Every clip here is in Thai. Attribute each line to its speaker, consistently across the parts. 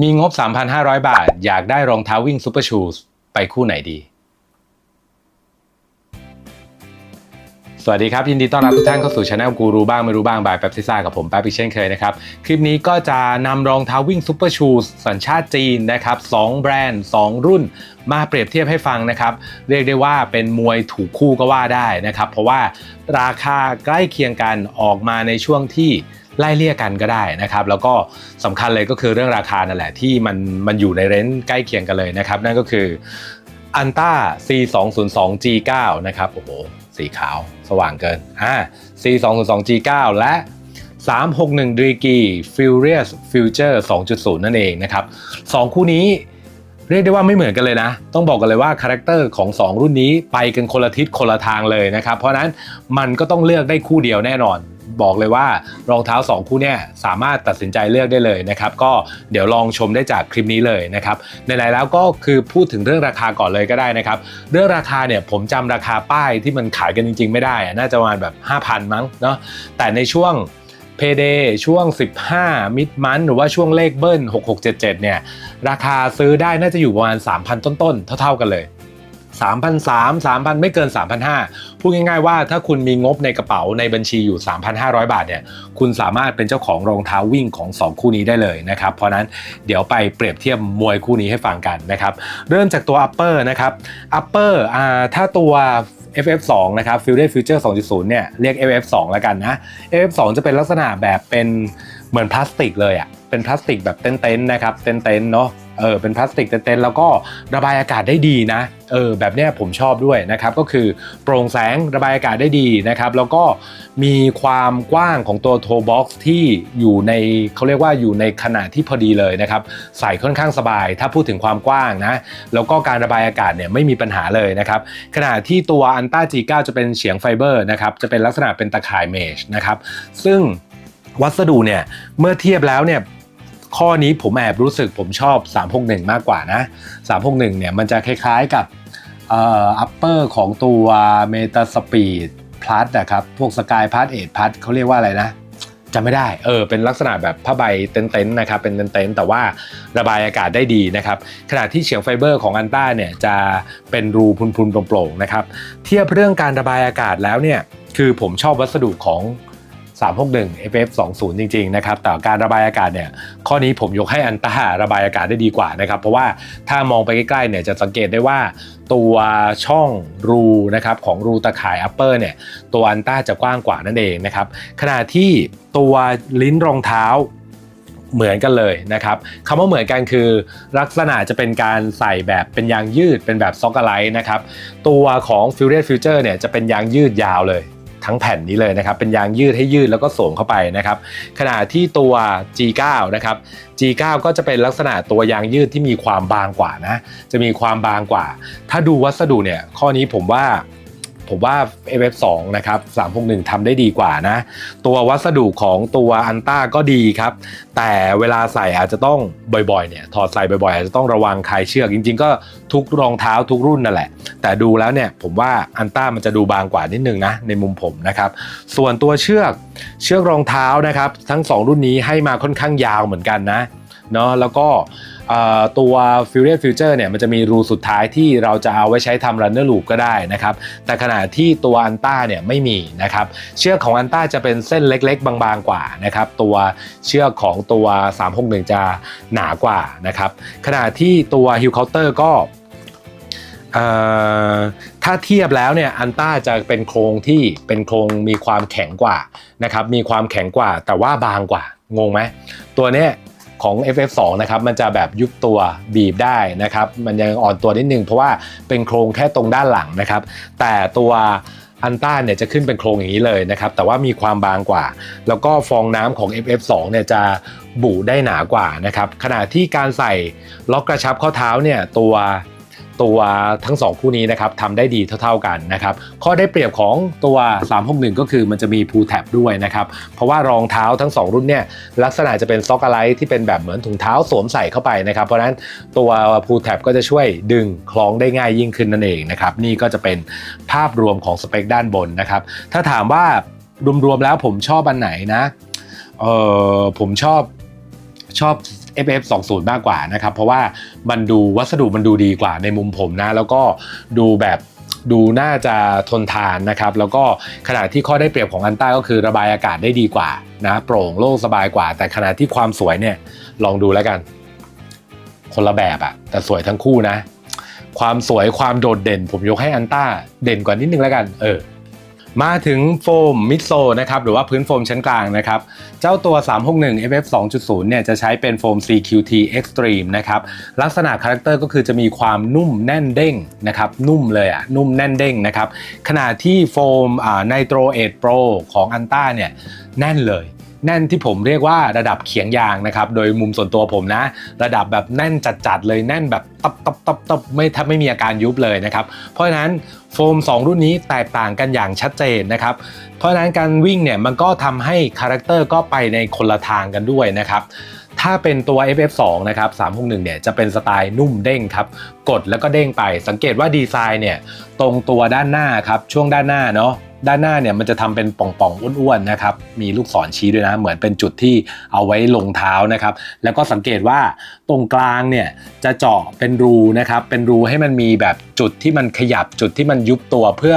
Speaker 1: มีงบ 3,500 บาท อยากได้รองเท้าวิ่งซูเปอร์ชูสไปคู่ไหนดี สวัสดีครับ ยินดีต้อนรับทุกท่านเข้าสู่ช anel กูรู้บ้างไม่รู้บ้างบายแป๊บซิซ่ากับผมแป๊บอีกเช่นเคยนะครับ คลิปนี้ก็จะนำรองเท้าวิ่งซูเปอร์ชูสสัญชาติจีนนะครับสองแบรนด์ 2 รุ่น มาเปรียบเทียบให้ฟังนะครับ เรียกได้ว่าเป็นมวยถูกคู่ก็ว่าได้นะครับ เพราะว่าราคาใกล้เคียงกันออกมาในช่วงที่ ไล่เลี่ยกันก็ได้นะครับแล้วก็สำคัญเลยก็คือเรื่องราคานั่นแหละที่มันมันอยู่ในเรนจ์ใกล้เคียงกันเลยนะครับ นั่นก็คืออันต้า C202 G9 นะครับโอ้โหสีขาวสว่างเกินอ่า C202 G9 และ 361 d r i g i Furious Future 2.0 นั่นเองนะครับสองคู่นี้เรียกได้ว่าไม่เหมือนกันเลยนะ ต้องบอกกันเลยว่าคาแรคเตอร์ของ 2 รุ่นนี้ไปกันคนละทิศคนละทางเลยนะครับ เพราะนั้นมันก็ต้องเลือกได้คู่เดียวแน่นอน บอกเลยว่ารองเท้า 2 คู่เนี่ยสามารถตัดสินใจเลือกได้เลยนะครับ ก็เดี๋ยวลองชมได้จากคลิปนี้เลยนะครับในไหนแล้วก็คือพูดถึงเรื่องราคาก่อนเลยก็ได้นะครับ เรื่องราคาเนี่ยผมจำราคาป้ายที่มันขายกันจริง ๆ ไม่ได้อะน่าจะประมาณแบบ 5,000 มั้งเนาะแต่ในช่วงเพเดช่วง 15 มิดมันหรือว่าช่วงเลขเบิ้ล 6677 เนี่ย ราคาซื้อได้น่าจะอยู่ประมาณ 3,000 ต้นๆ เท่าๆกันเลย 3,300 3,000 ไม่เกิน 3,500 พูดง่ายๆว่าถ้าคุณมีงบในกระเป๋าในบัญชีอยู่ 3,500 บาทเนี่ยคุณสามารถเป็นเจ้าของรองเท้าวิ่งของ 2 คู่นี้ได้เลยนะครับเพราะนั้นเดี๋ยวไปเปรียบเทียบมวยคู่นี้ให้ฟังกันนะครับเริ่มจากตัว upper นะครับ upper อ่าถ้าตัว FF2 นะครับ Fury Future 2.0 เนี่ยเรียก FF2 แล้วกันนะ FF2 จะเป็นลักษณะแบบเป็นเหมือนพลาสติกเลยอะ่ะเป็นพลาสติกแบบเต้นๆนะครับเต้นๆเนาะเออเป็นพลาสติกเต้นๆแล้วก็ระบายอากาศได้ดีนะเออแบบเนี้ยผมชอบด้วยนะครับก็คือโปร่งแสงระบายอากาศได้ดีนะครับแล้วก็มีความกว้างของตัวโทบ็อกซ์ที่อยู่ในเขาเรียกว่าอยู่ในขนาดที่พอดีเลยนะครับใส่ค่อนข้างสบาย ถ้าพูดถึงความกว้างนะแล้วก็การระบายอากาศเนี่ยไม่มีปัญหาเลยนะครับขณะที่ตัวอันต้า G9 จะเป็นเฉียงไฟเบอร์นะครับจะเป็นลักษณะเป็นตะข่ายเมชนะครับซึ่งวัสดุเนี่ยเมื่อเทียบแล้วเนี่ย ข้อนี้ผมแอบรู้สึกผมชอบ 361 มากกว่านะ 361 เนี่ยมันจะคล้ายๆกับเอ่อ upper ของตัว Meta Speed Plus นะครับ พวก Sky Plus 8 Plus เขาเรียกว่าอะไรนะจำไม่ได้ เออ เป็นลักษณะแบบผ้าใบเต็นท์นะครับ เป็นเต็นท์แต่ว่าระบายอากาศได้ดีนะครับ ขณะที่เฉียงไฟเบอร์ของอันต้าเนี่ยจะเป็นรูพุนๆโปร่งๆนะครับ เทียบเรื่องการระบายอากาศแล้วเนี่ย คือผมชอบวัสดุของ 361 FF20 จริงๆนะครับแต่การระบายอากาศเนี่ยข้อนี้ผมยกให้อันต้าระบายอากาศได้ดีกว่านะครับ เพราะว่าถ้ามองไปใกล้ๆเนี่ยจะสังเกตได้ว่าตัวช่องรูนะครับของรูตะข่าย upper เนี่ยตัวอันต้าจะกว้างกว่านั่นเองนะครับขณะที่ตัวลิ้นรองเท้าเหมือนกันเลยนะครับคำว่าเหมือนกันคือลักษณะจะเป็นการใส่แบบเป็นยางยืดเป็นแบบซ็อกไลท์นะครับตัวของ Furious Future เนี่ยจะเป็นยางยืดยาวเลย ทั้งแผ่นนี้เลยนะครับ เป็นยางยืดให้ยืดแล้วก็สวมเข้าไปนะครับ ขณะที่ตัว G9 นะครับ G9 ก็จะเป็นลักษณะตัวยางยืดที่มีความบางกว่านะ จะมีความบางกว่า ถ้าดูวัสดุเนี่ย ข้อนี้ผมว่า ผมว่า FF2 นะครับ 361ทำได้ดีกว่านะ ตัววัสดุของตัวอันต้าก็ดีครับ แต่เวลาใส่อาจจะต้องบ่อยๆ เนี่ย ถอดใส่บ่อยๆ อาจจะต้องระวังคลายเชือก จริงๆ ก็ทุกรองเท้าทุกรุ่นนั่นแหละ แต่ดูแล้วเนี่ยผมว่าอันต้ามันจะดูบางกว่านิดนึงนะ ในมุมผมนะครับ ส่วนตัวเชือกเชือกรองเท้านะครับ ทั้ง 2 รุ่นนี้ให้มาค่อนข้างยาวเหมือนกันนะเนาะแล้วก็ ตัว Furious Future เนี่ยมันจะมีรูสุดท้ายที่เราจะเอาไว้ใช้ทำ Runner Loop ก็ได้นะครับแต่ขณะที่ตัวอันต้าเนี่ยไม่มีนะครับเชือกของอันต้าจะเป็นเส้นเล็ก ๆ บางๆกว่านะครับตัวเชือกของตัว 361 จะหนากว่านะครับขณะที่ตัว Hill Counter ก็ถ้าเทียบแล้วเนี่ยอันต้าจะเป็นโครงที่เป็นโครงมีความแข็งกว่านะครับมีความแข็งกว่าแต่ว่าบางกว่างงไหมตัวเนี้ย ของ FF2 นะครับมันจะแบบยุบตัวบีบได้นะครับ มันยังอ่อนตัวนิดนึงเพราะว่าเป็นโครงแค่ตรงด้านหลังนะครับ แต่ตัวอันต้าเนี่ยจะขึ้นเป็นโครงอย่างนี้เลยนะครับ แต่ว่ามีความบางกว่า แล้วก็ฟองน้ำของ FF2 เนี่ยจะบุได้หนากว่านะครับ ขณะที่การใส่ล็อกกระชับข้อเท้าเนี่ยตัว ตัวทั้งสองคู่นี้นะครับทำได้ดีเท่า ๆกันนะครับข้อได้เปรียบของตัว 361 ก็คือมันจะมีพูแท็บด้วยนะครับเพราะว่ารองเท้าทั้ง 2 รุ่นเนี่ยลักษณะจะเป็นซ็อกอะไรที่เป็นแบบเหมือนถุงเท้าสวมใส่เข้าไปนะครับ เพราะฉะนั้นตัวพูแท็บก็จะช่วยดึงคล้องได้ง่ายยิ่งขึ้นนั่นเองนะครับนี่ก็จะเป็นภาพรวมของสเปคด้านบนนะครับถ้าถามว่ารวมๆแล้วผมชอบอันไหนนะเออผมชอบชอบ FF 20มากกว่านะครับ เพราะว่ามันดูวัสดุมันดูดีกว่าในมุมผมนะ แล้วก็ดูแบบดูน่าจะทนทานนะครับ แล้วก็ขณะที่ข้อได้เปรียบของอันต้าก็คือระบายอากาศได้ดีกว่านะโปร่งโล่งสบายกว่า แต่ขณะที่ความสวยเนี่ยลองดูแล้วกัน คนละแบบอะแต่สวยทั้งคู่นะ ความสวยความโดดเด่น ผมยกให้อันต้าเด่นกว่านิดนึงแล้วกัน เออ มาถึงโฟมมิดโซนะครับหรือว่าพื้นโฟมชั้นกลางนะครับ เจ้าตัว 361 FF 2.0 เนี่ยจะใช้เป็นโฟม CQT Extreme นะครับ ลักษณะคาแรคเตอร์ก็คือจะมีความนุ่มแน่นเด้งนะครับ นุ่มเลยอะ นุ่มแน่นเด้งนะครับ ขณะที่โฟมไนโตรเอทโปรของอันต้าเนี่ย แน่นเลย แน่นที่ผมเรียกว่าระดับเขียงยางนะครับ โดยมุมส่วนตัวผมนะ ระดับแบบแน่นจัดๆเลยแน่นแบบตับตับตับตับไม่แทบไม่มีอาการยุบเลยนะครับ เพราะฉะนั้นโฟม 2 รุ่นนี้แตกต่างกันอย่างชัดเจนนะครับ เพราะฉะนั้นการวิ่งเนี่ยมันก็ทำให้คาแรคเตอร์ก็ไปในคนละทางกันด้วยนะครับถ้าเป็นตัว FF2 นะครับ 361 เนี่ย จะเป็นสไตล์นุ่มเด้งครับ กดแล้วก็เด้งไป สังเกตว่าดีไซน์เนี่ย ตรงตัวด้านหน้าครับ ช่วงด้านหน้าเนาะ ด้านหน้าเนี่ยมันจะทำเป็นป่องๆอ้วนๆนะครับมีลูกศรชี้ด้วยนะเหมือนเป็นจุดที่เอาไว้ลงเท้านะครับแล้วก็สังเกตว่าตรงกลางเนี่ยจะเจาะเป็นรูนะครับเป็นรูให้มันมีแบบจุดที่มันขยับจุดที่มันยุบตัวเพื่อ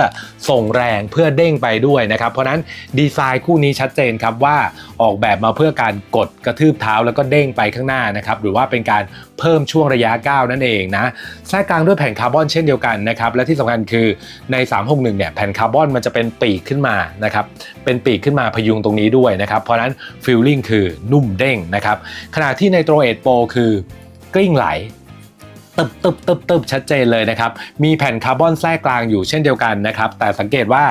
Speaker 1: ส่งแรงเพื่อเด้งไปด้วยนะครับเพราะนั้นดีไซน์คู่นี้ชัดเจนครับว่าออกแบบมาเพื่อการกดกระทืบเท้าแล้วก็เด้งไปข้างหน้านะครับหรือว่าเป็นการเพิ่มช่วงระยะก้าวนั่นเองนะแทรกกลางด้วยแผ่นคาร์บอนเช่นเดียวกันนะครับและที่สำคัญคือใน 361เนี่ยแผ่นคาร์บอนมันจะเป็นปีกขึ้นมานะครับเป็นปีกขึ้นมาพยุงตรงนี้ด้วยนะครับ เพราะนั้นฟิลลิ่งคือนุ่มเด้งนะครับขณะที่ในโตรเอทโปคือ กลิ้งไหล ตึบตึบตึบตึบชัดเจนเลยนะครับ มีแผ่นคาร์บอนแทรกกลางอยู่เช่นเดียวกันนะครับ แต่สังเกตว่า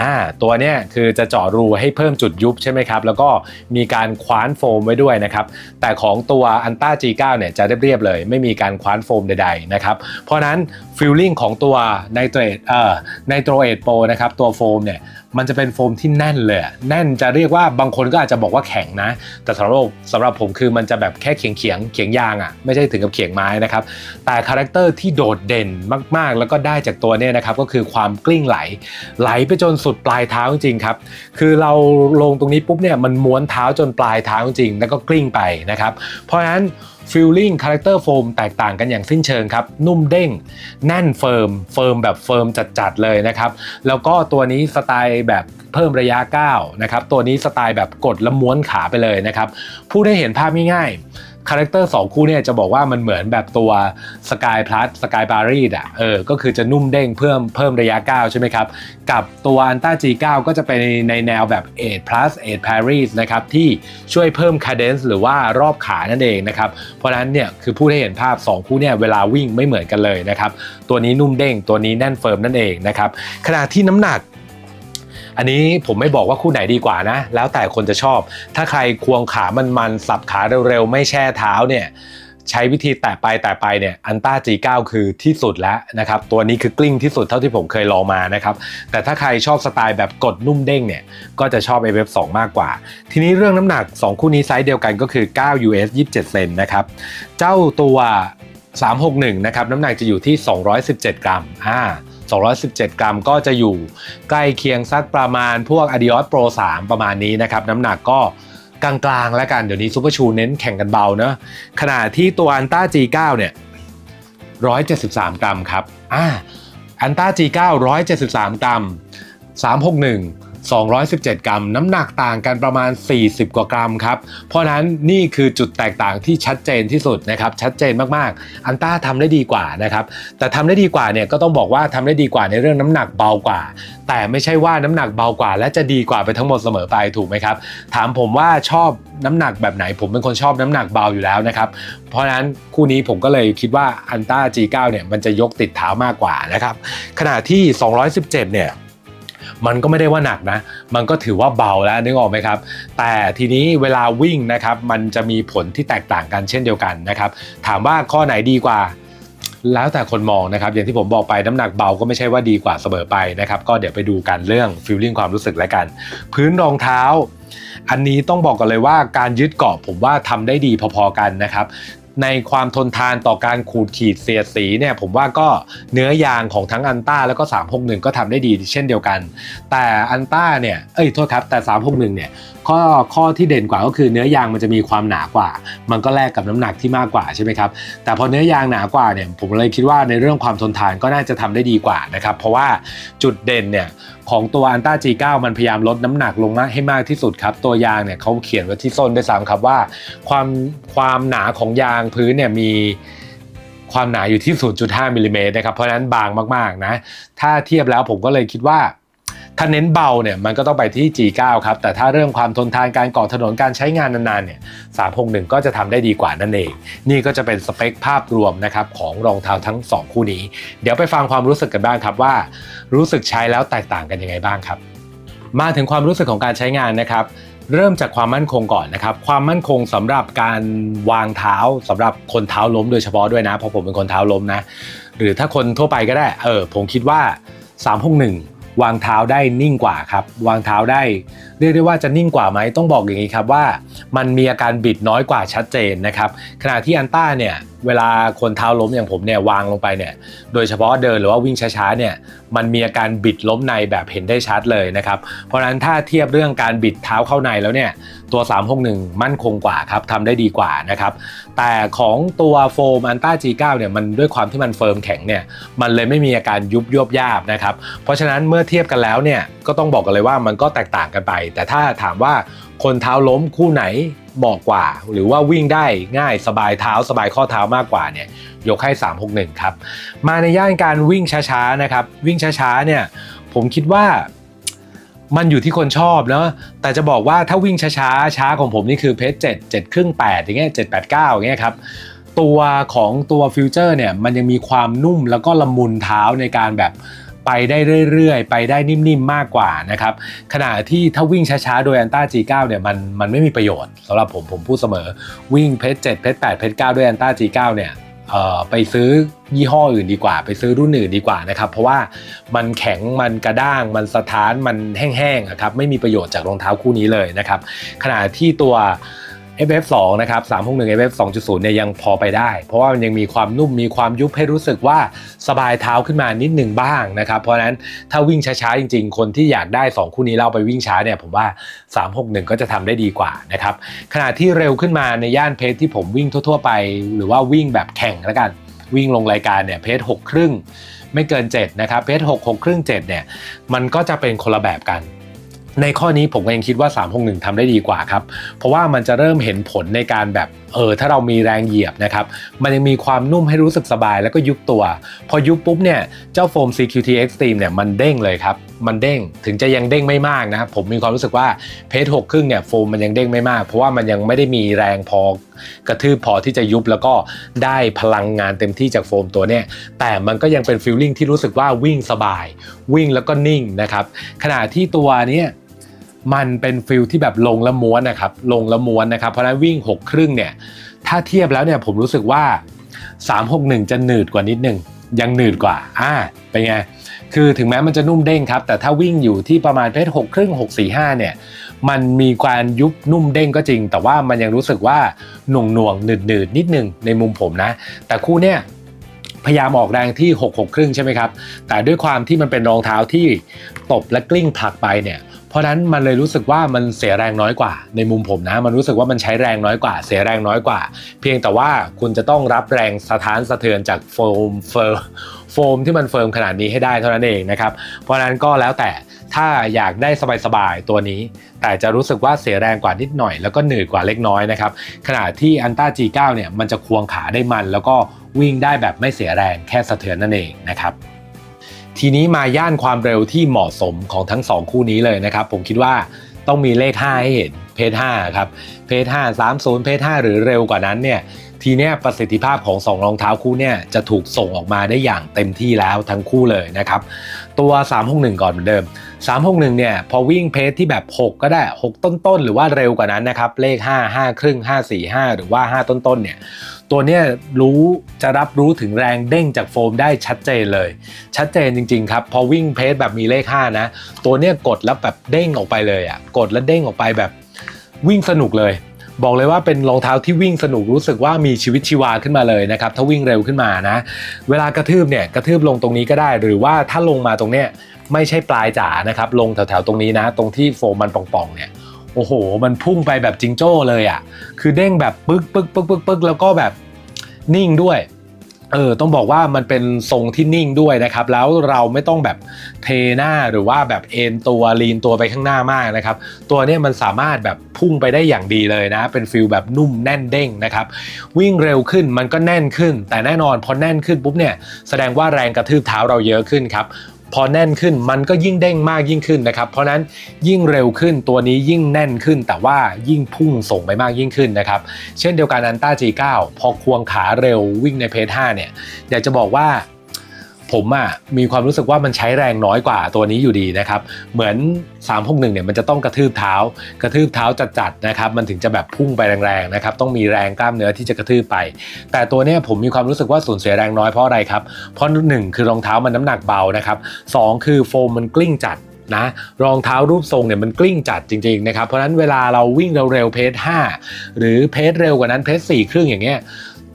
Speaker 1: อ่าตัวเนี้ยคือจะเจาะรูให้เพิ่มจุดยุบใช่ไหมครับ แล้วก็มีการคว้านโฟมไว้ด้วยนะครับ แต่ของตัวอันต้า G9 เนี่ยจะเรียบๆเลย ไม่มีการคว้านโฟมใดๆนะครับ เพราะนั้นฟิลลิ่งของตัวไนโตรเอทเอ่อไนโตรเอทโปนะครับตัวโฟมเนี่ย มันจะเป็นโฟมที่แน่นเลยแน่นจะเรียกว่าบางคนก็อาจจะบอกว่าแข็งนะ แต่สำหรับสำหรับผมคือมันจะแบบแค่เขียงเขียงเขียงยางอะ่ะไม่ใช่ถึงกับเขียงไม้นะครับ แต่คาแรคเตอร์ที่โดดเด่นมากๆ แล้วก็ได้จากตัวเนี้นะครับก็คือความกลิ้งไหล ไหลไปจนสุดปลายเท้าจริงครับคือเราลงตรงนี้ปุ๊บเนี่ยมันม้วนเท้าจนปลายเท้าจริงแล้วก็กลิ้งไปนะครับ เพราะฉะนั้น ฟิลลิ่งคาแรคเตอร์โฟมแตกต่างกันอย่างสิ้นเชิงครับ นุ่มเด้ง แน่นเฟิร์ม เฟิร์มแบบเฟิร์มจัดๆเลยนะครับ แล้วก็ตัวนี้สไตล์แบบเพิ่มระยะก้าวนะครับ ตัวนี้สไตล์แบบกดและม้วนขาไปเลยนะครับ ผู้ได้เห็นภาพง่ายๆ คาแรคเตอร์สองคู่เนี่ยจะบอกว่ามันเหมือนแบบตัว Sky Plus Sky b a r r i อะเออก็คือจะนุ่มเด้งเพิ่มเพิ่มระยะก้าวใช่ไหมครับ กับตัว Anta G9 ก็จะเป็นในแนวแบบ8 plus 8 Paris นะครับที่ช่วยเพิ่ม cadence หรือว่ารอบขานั่นเองนะครับ เพราะฉะนั้นเนี่ยคือพูดให้เห็นภาพ 2 คู่เนี่ยเวลาวิ่งไม่เหมือนกันเลยนะครับ ตัวนี้นุ่มเด้งตัวนี้แน่นเฟิร์มนั่นเองนะครับขณะที่น้ำหนัก อันนี้ผมไม่บอกว่าคู่ไหนดีกว่านะ แล้วแต่คนจะชอบ ถ้าใครควงขามันๆสับขาเร็วๆ ไม่แช่เท้าเนี่ยใช้วิธีแตะไปแตะไปเนี่ยอันต้า G9 คือที่สุดแล้วนะครับ ตัวนี้คือกลิ้งที่สุดเท่าที่ผมเคยลองมานะครับ แต่ถ้าใครชอบสไตล์แบบกดนุ่มเด้งเนี่ย ก็จะชอบ FF2 มากกว่า ทีนี้เรื่องน้ำหนัก 2 คู่นี้ไซส์เดียวกันก็คือ 9 US 27 เซนนะครับ เจ้าตัว 361 นะครับ น้ำหนักจะอยู่ที่ 217 กรัมอ่า 217 กรัมก็จะอยู่ใกล้เคียงสักประมาณพวก Adios Pro 3 ประมาณนี้นะครับ น้ำหนักก็กลางๆแล้วกัน เดี๋ยวนี้ซูเปอร์ชูเน้นแข่งกันเบาเนะขณะที่ตัวอันต้า G9 เนี่ย 173 กรัมครับอ่าอันต้า G9 173 กรัม 361 217 กรัม น้ำหนักต่างกันประมาณ 40 กว่ากรัมครับ เพราะนั้นนี่คือจุดแตกต่างที่ชัดเจนที่สุดนะครับ ชัดเจนมากๆ อันต้าทำได้ดีกว่านะครับ แต่ทำได้ดีกว่าเนี่ยก็ต้องบอกว่าทำได้ดีกว่าในเรื่องน้ำหนักเบากว่า แต่ไม่ใช่ว่าน้ำหนักเบากว่า และจะดีกว่าไปทั้งหมดเสมอไปถูกไหมครับ ถามผมว่าชอบน้ำหนักแบบไหน ผมเป็นคนชอบน้ำหนักเบาอยู่แล้วนะครับ เพราะนั้นคู่นี้ผมก็เลยคิดว่าอันต้า G9 เนี่ยมันจะยกติดเท้ามากกว่านะครับ ขณะที่ 217 เนี่ย มันก็ไม่ได้ว่าหนักนะ มันก็ถือว่าเบาแล้วนึกออกไหมครับ แต่ทีนี้เวลาวิ่งนะครับมันจะมีผลที่แตกต่างกันเช่นเดียวกันนะครับ ถามว่าข้อไหนดีกว่าแล้วแต่คนมองนะครับ อย่างที่ผมบอกไปน้ำหนักเบาก็ไม่ใช่ว่าดีกว่าเสมอไปนะครับ ก็เดี๋ยวไปดูกันเรื่องฟิลลิ่งความรู้สึกแล้วกัน พื้นรองเท้า อันนี้ต้องบอกกันเลยว่าการยึดเกาะผมว่าทำได้ดีพอๆกันนะครับ ในความทนทานต่อการขูดขีดเสียดสีเนี่ยผมว่าก็เนื้อยางของทั้งอันต้าแล้วก็361 ก็ทำได้ดีเช่นเดียวกัน แต่อันต้าเนี่ยเอ้ยโทษครับแต่ 361เนี่ย ข้อข้อที่เด่นกว่าก็คือเนื้อยางมันจะมีความหนากว่า มันก็แลกกับน้ำหนักที่มากกว่าใช่ไหมครับแต่พอเนื้อยางหนากว่าเนี่ยผมเลยคิดว่าในเรื่องความทนทานก็น่าจะทำได้ดีกว่านะครับเพราะว่าจุดเด่นเนี่ยของตัวอันต้า G9 มันพยายามลดน้ำหนักลงมาให้มากที่สุดครับตัวยางเนี่ยเขาเขียนไว้ที่ส้นด้วยซ้ำครับว่า ความความหนาของยางพื้นเนี่ยมีความหนาอยู่ที่ 0.5มิลลิเมตรนะครับเพราะฉะนั้นบางมากๆนะถ้าเทียบแล้วผมก็เลยคิดว่า ถ้าเน้นเบาเนี่ยมันก็ต้องไปที่ G9 ครับ แต่ถ้าเรื่องความทนทานการก่อถนนการใช้งานนานๆเนี่ย361 ก็จะทำได้ดีกว่านั่นเอง นี่ก็จะเป็นสเปคภาพรวมนะครับของรองเท้าทั้ง 2 คู่นี้ เดี๋ยวไปฟังความรู้สึกกันบ้างครับว่า รู้สึกใช้แล้วแตกต่างกันยังไงบ้างครับ มาถึงความรู้สึกของการใช้งานนะครับเริ่มจากความมั่นคงก่อนนะครับ ความมั่นคงสำหรับการวางเท้าสำหรับคนเท้าล้มโดยเฉพาะด้วยนะเพราะผมเป็นคนเท้าล้มนะ หรือถ้าคนทั่วไปก็ได้ เออผมคิดว่า 361 วางเท้าได้นิ่งกว่าครับ วางเท้าได้ เรียกได้ว่าจะนิ่งกว่าไหมต้องบอกอย่างนี้ครับว่า มันมีอาการบิดน้อยกว่าชัดเจนนะครับขณะที่อันต้าเนี่ย เวลาคนเท้าล้มอย่างผมเนี่ยวางลงไปเนี่ย โดยเฉพาะเดินหรือว่าวิ่งช้าๆเนี่ยมันมีอาการบิดล้มในแบบเห็นได้ชัดเลยนะครับ เพราะฉะนั้นถ้าเทียบเรื่องการบิดเท้าเข้าในแล้วเนี่ยตัว 361 มั่นคงกว่าครับทำได้ดีกว่านะครับ แต่ของตัวโฟมอันต้า G9 เนี่ยมันด้วยความที่มันเฟิร์มแข็งเนี่ยมันเลยไม่มีอาการยุบยวบยาบนะครับ เพราะฉะนั้นเมื่อเทียบกันแล้วเนี่ยก็ต้องบอกกันเลยว่ามันก็แตกต่างกันไป แต่ถ้าถามว่า คนเท้าล้มคู่ไหนเหมาะกว่า หรือว่าวิ่งได้ง่ายสบายเท้าสบายข้อเท้ามากกว่าเนี่ยยกให้ 361 ครับ มาในย่านการวิ่งช้าๆนะครับวิ่งช้าๆเนี่ยผมคิดว่ามันอยู่ที่คนชอบเนาะแต่จะบอกว่าถ้าวิ่งช้าๆช้าของผมนี่คือเพจเจ็ดเจ็ดครึ่งแปดอย่างเงี้ยเจ็ดแปดเก้าอย่างเงี้ยครับตัวของตัวฟิวเจอร์เนี่ยมันยังมีความนุ่มแล้วก็ละมุนเท้าในการแบบ ไปได้เรื่อยๆ ไปได้นิ่มๆมากกว่านะครับขณะที่ถ้าวิ่งช้าๆ โดยอันต้า G9 เนี่ยมันมันไม่มีประโยชน์สำหรับผมผมพูดเสมอวิ่งเพจเจ็ดเพจแปดเพจเก้าด้วยอันต้า G9 เนี่ยไปซื้อยี่ห้ออื่นดีกว่า ไปซื้อรุ่นอื่นดีกว่านะครับ เพราะว่ามันแข็งมันกระด้าง มันสะท้านมันแห้งๆอะครับไม่มีประโยชน์จากรองเท้าคู่นี้เลยนะครับขณะที่ตัว FF2 นะครับ 361 FF 2.0 เนี่ยยังพอไปได้ เพราะว่ามันยังมีความนุ่มมีความยุบให้รู้สึกว่าสบายเท้าขึ้นมานิดหนึ่งบ้างนะครับ เพราะนั้นถ้าวิ่งช้าๆ จริงๆ คนที่อยากได้ 2 คู่นี้เล่าไปวิ่งช้าเนี่ยผมว่า 361 ก็จะทำได้ดีกว่านะครับขณะที่เร็วขึ้นมาในย่านเพจที่ผมวิ่งทั่ว ๆ ไป หรือว่าวิ่งแบบแข่งแล้วกันวิ่งลงรายการเนี่ยเพจ6ครึ่งไม่เกิน 7 นะครับเพจ6 6ครึ่ง7เนี่ยมันก็จะเป็นคนละแบบกัน ในข้อนี้ผมก็ยังคิดว่า 361ทำได้ดีกว่าครับ เพราะว่ามันจะเริ่มเห็นผลในการแบบเออถ้าเรามีแรงเหยียบนะครับมันยังมีความนุ่มให้รู้สึกสบายแล้วก็ยุบตัว พอยุบปุ๊บเนี่ยเจ้าโฟม CQT Extreme เนี่ยมันเด้งเลยครับ มันเด้งถึงจะยังเด้งไม่มากนะผมมีความรู้สึกว่าเพจหกครึ่งเนี่ยโฟมมันยังเด้งไม่มาก เพราะว่ามันยังไม่ได้มีแรงพอกระทืบพอที่จะยุบแล้วก็ได้พลังงานเต็มที่จากโฟมตัวเนี่ยแต่มันก็ยังเป็นฟีลลิ่งที่รู้สึกว่าวิ่งสบาย วิ่งแล้วก็นิ่งนะครับขณะที่ตัวเนี้ย มันเป็นฟิลที่แบบลงละม้วนนะครับลงละม้วนนะครับเพราะฉะนั้นวิ่ง6ครึ่งเนี่ยถ้าเทียบแล้วเนี่ยผมรู้สึกว่า 361 จะหนืดกว่านิดนึงยังหนืดกว่าอ่าเป็นไงคือถึงแม้มันจะนุ่มเด้งครับ แต่ถ้าวิ่งอยู่ที่ประมาณเพจหกครึ่งหกสี่ห้าเนี่ยมันมีการยุบนุ่มเด้งก็จริง แต่ว่ามันยังรู้สึกว่าหน่วงหน่วงหนืดหนืดนิดนึงในมุมผมนะ แต่คู่เนี่ยพยายามออกแรงที่6 6ครึ่งใช่ไหมครับ แต่ด้วยความที่มันเป็นรองเท้าที่ตบและกลิ้งผลักไปเนี่ย ราะนั้นมันเลยรู้สึกว่ามันเสียแรงน้อยกว่า ในมุมผมนะ มันรู้สึกว่ามันใช้แรงน้อยกว่า เสียแรงน้อยกว่า เพียงแต่ว่าคุณจะต้องรับแรงสะท้านสะเทือนจากโฟมเฟิร์มโฟมที่มันเฟิร์มขนาดนี้ให้ได้เท่านั้นเองนะครับ เพราะฉะนั้นก็แล้วแต่ถ้าอยากได้สบายๆตัวนี้ แต่จะรู้สึกว่าเสียแรงกว่านิดหน่อย แล้วก็หนืดกว่าเล็กน้อยนะครับขณะที่อันต้า G9 เนี่ยมันจะควงขาได้มัน แล้วก็วิ่งได้แบบไม่เสียแรงแค่สะเทือนนั่นเองนะครับ ทีนี้มาย่านความเร็วที่เหมาะสมของทั้ง 2 คู่นี้เลยนะครับ ผมคิดว่าต้องมีเลข 5 ให้เห็นเพจ5ครับเพจ5 30เพจ5หรือเร็วกว่านั้นเนี่ยทีเนี้ยประสิทธิภาพของ 2 รองเท้าคู่เนี่ยจะถูกส่งออกมาได้อย่างเต็มที่แล้วทั้งคู่เลยนะครับ ตัว 361 ก่อนเหมือนเดิม 361 เนี่ยพอวิ่งเพจที่แบบ 6 ก็ได้ 6 ต้นๆ หรือว่าเร็วกว่านั้นนะครับ เลข 5 5 ครึ่ง 5 4 5 หรือว่า 5 ต้นๆ เนี่ย ตัวเนี้ยรู้จะรับรู้ถึงแรงเด้งจากโฟมได้ชัดเจนเลย ชัดเจนจริง ๆ ครับ พอวิ่งเพจแบบมีเลข5นะ ตัวเนี้ยกดแล้วแบบเด้งออกไปเลยอะกดแล้วเด้งออกไปแบบวิ่งสนุกเลย บอกเลยว่าเป็นรองเท้าที่วิ่งสนุกรู้สึกว่ามีชีวิตชีวาขึ้นมาเลยนะครับ ถ้าวิ่งเร็วขึ้นมานะ เวลากระทืบเนี่ยกระทืบลงตรงนี้ก็ได้ หรือว่าถ้าลงมาตรงเนี้ยไม่ใช่ปลายจ๋านะครับ ลงแถวๆตรงนี้นะ ตรงที่โฟมมันป่องๆเนี่ย โอ้โห มันพุ่งไปแบบจิงโจ้เลยอะ่ะ คือเด้งแบบปึ๊กปึ๊กปึ๊กปึ๊กปึ๊กแล้วก็แบบนิ่งด้วย เออ ต้องบอกว่ามันเป็นทรงที่นิ่งด้วยนะครับ แล้วเราไม่ต้องแบบเทหน้าหรือว่าแบบเอ็นตัวลีนตัวไปข้างหน้ามากนะครับ ตัวนี้มันสามารถแบบพุ่งไปได้อย่างดีเลยนะ เป็นฟิลแบบนุ่มแน่นเด้งนะครับ วิ่งเร็วขึ้นมันก็แน่นขึ้น แต่แน่นอนพอแน่นขึ้นปุ๊บเนี่ย แสดงว่าแรงกระทืบเท้าเราเยอะขึ้นครับ พอแน่นขึ้นมันก็ยิ่งเด้งมากยิ่งขึ้นนะครับ เพราะนั้นยิ่งเร็วขึ้นตัวนี้ยิ่งแน่นขึ้น แต่ว่ายิ่งพุ่งส่งไปมากยิ่งขึ้นนะครับ เช่นเดียวกันอันต้า G9 พอควงขาเร็ววิ่งในเพจ5เนี่ยอยากจะบอกว่า ผมอะมีความรู้สึกว่ามันใช้แรงน้อยกว่าตัวนี้อยู่ดีนะครับ เหมือน 361เนี่ยมันจะต้องกระทืบเท้า กระทืบเท้าจัดๆนะครับ มันถึงจะแบบพุ่งไปแรงๆนะครับ ต้องมีแรงกล้ามเนื้อที่จะกระทืบไป แต่ตัวเนี้ยผมมีความรู้สึกว่าสูญเสียแรงน้อยเพราะอะไรครับ เพราะหนึ่งคือรองเท้ามันน้ำหนักเบานะครับสองคือโฟมมันกลิ้งจัดนะรองเท้ารูปทรงเนี่ยมันกลิ้งจัดจริงๆนะครับเพราะฉะนั้นเวลาเราวิ่งเร็วๆเพจ5หรือเพจเร็วกว่านั้นเพจ4ครึ่งอย่างเงี้ย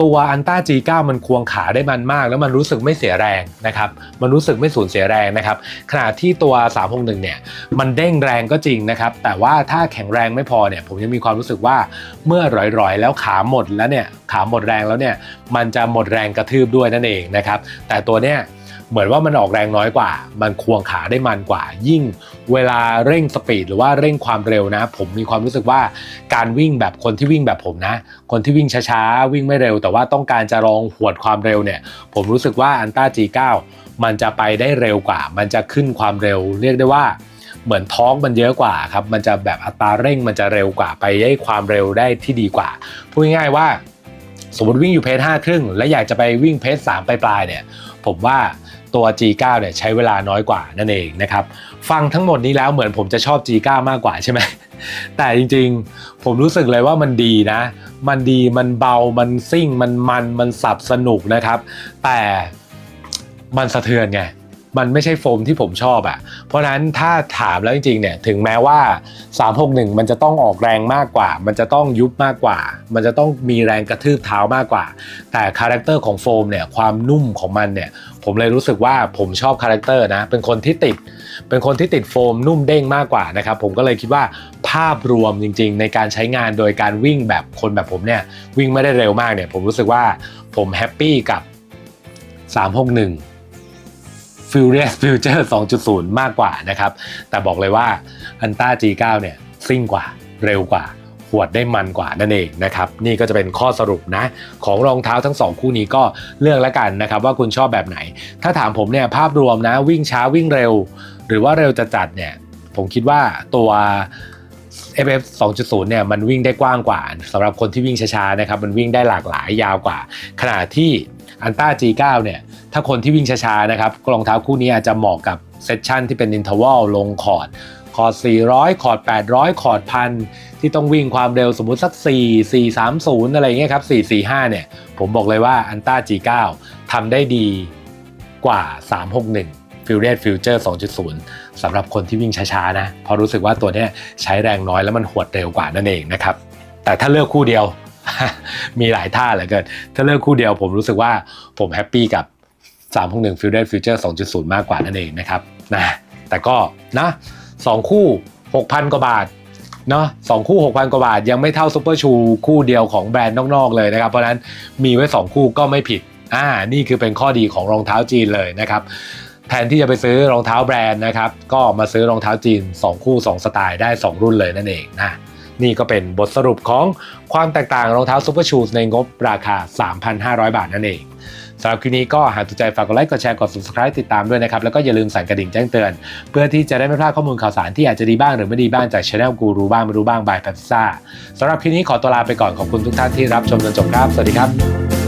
Speaker 1: ตัวอันต้า G9 มันควงขาได้มันมาก แล้วมันรู้สึกไม่เสียแรงนะครับมันรู้สึกไม่สูญเสียแรงนะครับขณะที่ตัว 361 เนี่ยมันเด้งแรงก็จริงนะครับแต่ว่าถ้าแข็งแรงไม่พอเนี่ยผมยังมีความรู้สึกว่าเมื่อร่อยๆ แล้วขาหมดแล้วเนี่ยขาหมดแรงแล้วเนี่ยมันจะหมดแรงกระทืบด้วยนั่นเองนะครับแต่ตัวเนี้ย เหมือนว่ามันออกแรงน้อยกว่า มันควงขาได้มันกว่า ยิ่งเวลาเร่งสปีดหรือว่าเร่งความเร็วนะ ผมมีความรู้สึกว่าการวิ่งแบบคนที่วิ่งแบบผมนะ คนที่วิ่งช้าๆ วิ่งไม่เร็ว แต่ว่าต้องการจะลองหวดความเร็วเนี่ย ผมรู้สึกว่าอันต้า G9 มันจะไปได้เร็วกว่า มันจะขึ้นความเร็ว เรียกได้ว่าเหมือนท้องมันเยอะกว่าครับ มันจะแบบอัตราเร่งมันจะเร็วกว่าไปได้ความเร็วได้ที่ดีกว่า พูดง่ายๆว่า สมมติวิ่งอยู่เพจห้าครึ่ง และอยากจะไปวิ่งเพจสามปลายๆเนี่ย ผมว่า ตัว G9 เนี่ยใช้เวลาน้อยกว่านั่นเองนะครับ ฟังทั้งหมดนี้แล้วเหมือนผมจะชอบ G9 มากกว่าใช่ไหม แต่จริงๆ ผมรู้สึกเลยว่ามันดีนะ มันดีมันเบามันซิ่ง มันมันมันสับสนุกนะครับ แต่มันสะเทือนไง มันไม่ใช่โฟมที่ผมชอบอะ่ะ เพราะนั้นถ้าถามแล้วจริงๆเนี่ยถึงแม้ว่า 361 มันจะต้องออกแรงมากกว่า มันจะต้องยุบมากกว่า มันจะต้องมีแรงกระทืบเท้ามากกว่า แต่คาแรคเตอร์ของโฟมเนี่ยความนุ่มของมันเนี่ยผมเลยรู้สึกว่าผมชอบคาแรคเตอร์นะ เป็นคนที่ติด เป็นคนที่ติดโฟมนุ่มเด้งมากกว่านะครับ ผมก็เลยคิดว่าภาพรวมจริง ๆ ในการใช้งานโดยการวิ่งแบบคนแบบผมเนี่ยวิ่งไม่ได้เร็วมากเนี่ยผมรู้สึกว่าผมแฮปปี้กับ 361 Furious Future 2.0 มากกว่านะครับ แต่บอกเลยว่า a n t a G9 เนี่ยซิ่งกว่าเร็วกว่าหวดได้มันกว่านั่นเองนะครับ นี่ก็จะเป็นข้อสรุปนะ ของรองเท้าทั้งสองคู่นี้ก็เลือกแล้วกันนะครับ ว่าคุณชอบแบบไหน ถ้าถามผมเนี่ยภาพรวมนะ วิ่งช้าวิ่งเร็ว หรือว่าเร็วจะจัดเนี่ย ผมคิดว่าตัว FF 2.0 เนี่ยมันวิ่งได้กว้างกว่าสำหรับคนที่วิ่งช้าๆนะครับ มันวิ่งได้หลากหลายยาวกว่า ขณะที่อันต้า G9 เนี่ย ถ้าคนที่วิ่งช้าๆนะครับรองเท้าคู่นี้อาจจะเหมาะกับเซสชันที่เป็นอินเทอร์วัลลงคอร์ดคอร์ด400 คอร์ด800 คอร์ดพันที่ต้องวิ่งความเร็วสมมุติสัก 4 4 3 0 อะไรเงี้ยครับ 4 4 5 เนี่ย ผมบอกเลยว่าอันต้า G9 ทำได้ดีกว่า 361 f u r i o u s Future 2.0สำหรับคนที่วิ่งช้าๆนะเพราะรู้สึกว่าตัวเนี้ยใช้แรงน้อยแล้วมันหวดเร็วกว่านั่นเองนะครับ แต่ถ้าเลือกคู่เดียว มีหลายท่าเหลือเกินถ้าเลือกคู่เดียวผมรู้สึกว่าผมแฮปปี้กับ 361 f u r i o u s Future 2.0 มากกว่านั่นเองนะครับนะแต่ก็นะสองคู่ 6,000 กว่าบาทเนาะสองคู่ 6,000 กว่าบาท ยังไม่เท่าซูเปอร์ชูคู่เดียวของแบรนด์นอกๆเลยนะครับ เพราะฉะนั้นมีไว้ 2 คู่ก็ไม่ผิดอ่านี่คือเป็นข้อดีของรองเท้าจีนเลยนะครับแทนที่จะไปซื้อรองเท้าแบรนด์นะครับ ก็มาซื้อรองเท้าจีน 2 คู่ 2 สไตล์ได้ 2 รุ่นเลยนั่นเองนะนี่ก็เป็นบทสรุปของความแตกต่างรองเท้าซูเปอร์ชูในงบราคา 3,500 บาทนั่นเอง สำหรับคลิปนี้ก็หากถูกใจฝากกดไลค์กดแชร์กด subscribe ติดตามด้วยนะครับแล้วก็อย่าลืมสั่นกระดิ่งแจ้งเตือน เพื่อที่จะได้ไม่พลาดข้อมูลข่าวสารที่อาจจะดีบ้างหรือไม่ดีบ้างจากช anel กูรู้บ้างไม่รู้บ้างบายแพทซ่าสำหรับคลิปนี้ขอตัวลาไปก่อนขอบคุณทุกท่านที่รับชมจนจบครับสวัสดีครับ